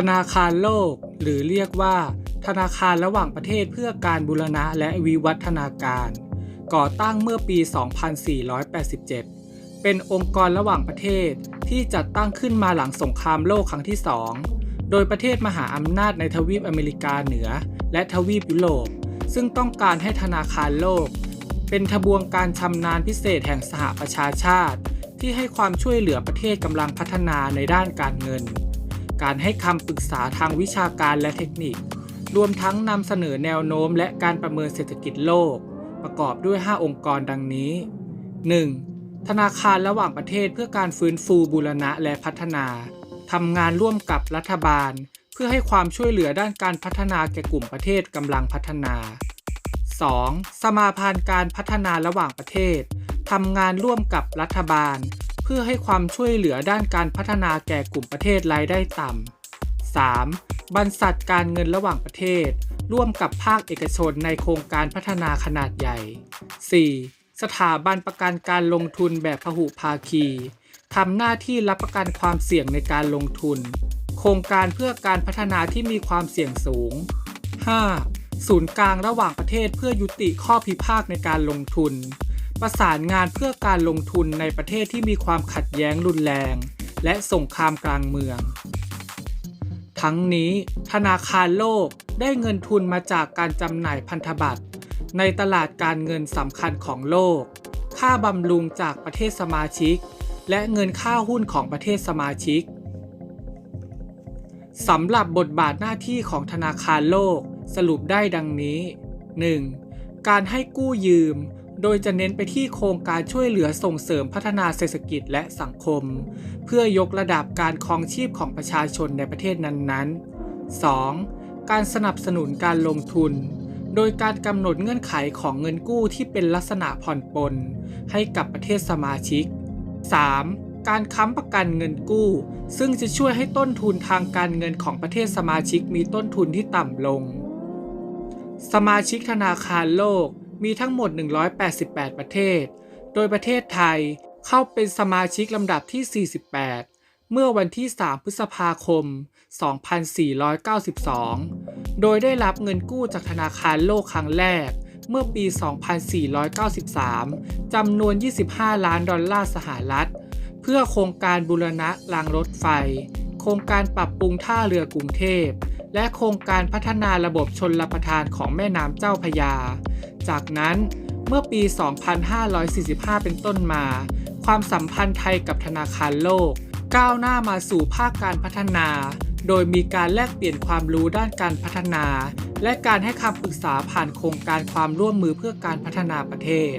ธนาคารโลก หรือเรียกว่า ธนาคารระหว่างประเทศเพื่อการบูรณะและวิวัฒนาการ ก่อตั้งเมื่อปี 2487 เป็นองค์กรระหว่างประเทศที่จัดตั้งขึ้นมาหลังสงครามโลกครั้งที่สองโดยประเทศมหาอำนาจในทวีปอเมริกาเหนือ และทวีปยุโรป ซึ่งต้องการให้ธนาคารโลก เป็นทบวงการชำนาญพิเศษแห่งสหประชาชาติ ที่ให้ความช่วยเหลือประเทศกำลังพัฒนาในด้านการเงิน การให้คำปรึกษาทางวิชาการและเทคนิค รวมทั้งนำเสนอแนวโน้มและการประเมินเศรษฐกิจโลก ประกอบด้วย 5 องค์กรดังนี้ 1. ธนาคารระหว่างประเทศเพื่อการฟื้นฟูบูรณะและพัฒนาทำงานร่วมกับรัฐบาล เพื่อให้ความช่วยเหลือด้านการพัฒนาแก่กลุ่มประเทศกำลังพัฒนา 2. สมาพันธ์การพัฒนาระหว่างประเทศทำงานร่วมกับรัฐบาล เพื่อให้ความช่วยเหลือด้านการพัฒนาแก่กลุ่มประเทศรายได้ต่ำ 3. บรรษัทการเงินระหว่างประเทศ ร่วมกับภาคเอกชนในโครงการพัฒนาขนาดใหญ่ 4. สถาบันประกันการลงทุนแบบพหุภาคีทำหน้าที่รับประกันความเสี่ยงในการลงทุน โครงการเพื่อการพัฒนาที่มีความเสี่ยงสูง 5. ศูนย์กลางระหว่างประเทศเพื่อยุติข้อพิพาทในการลงทุน ประสานงานเพื่อการลงทุนในประเทศที่มีความขัดแย้งรุนแรง และสงครามกลางเมือง ทั้งนี้ ธนาคารโลกได้เงินทุนมาจากการจำหน่ายพันธบัตรในตลาดการเงินสำคัญของโลก ค่าบำรุงจากประเทศสมาชิก และเงินค่าหุ้นของประเทศสมาชิกสำหรับบทบาทหน้าที่ของธนาคารโลกสรุปได้ดังนี้ 1. การให้กู้ยืม โดยจะเน้นไปที่โครงการช่วยเหลือส่งเสริมพัฒนาเศรษฐกิจและสังคม เพื่อยกระดับการครองชีพของประชาชนในประเทศนั้นๆ 2. การสนับสนุนการลงทุน โดยการกำหนดเงื่อนไขของเงินกู้ที่เป็นลักษณะผ่อนปลนให้กับประเทศสมาชิก 3. การค้ำประกันเงินกู้ ซึ่งจะช่วยให้ต้นทุนทางการเงินของประเทศสมาชิกมีต้นทุนที่ต่ำลง สมาชิกธนาคารโลก มีทั้งหมด 188 ประเทศ โดยประเทศไทยเข้าเป็นสมาชิกลำดับที่ 48 เมื่อวันที่ 3 พฤษภาคม 2492 โดยได้รับเงินกู้จากธนาคารโลกครั้งแรก เมื่อปี 2493 จำนวน 25 ล้านดอลลาร์สหรัฐ เพื่อโครงการบูรณะรางรถไฟ โครงการปรับปรุงท่าเรือกรุงเทพและโครงการพัฒนาระบบชนรับประทานของแม่น้ำเจ้าพระยา จากนั้นเมื่อปี 2545 เป็นต้นมา ความสัมพันธ์ไทยกับธนาคารโลก ก้าวหน้ามาสู่ภาคการพัฒนา โดยมีการแลกเปลี่ยนความรู้ด้านการพัฒนา และการให้คำปรึกษาผ่านโครงการความร่วมมือเพื่อการพัฒนาประเทศ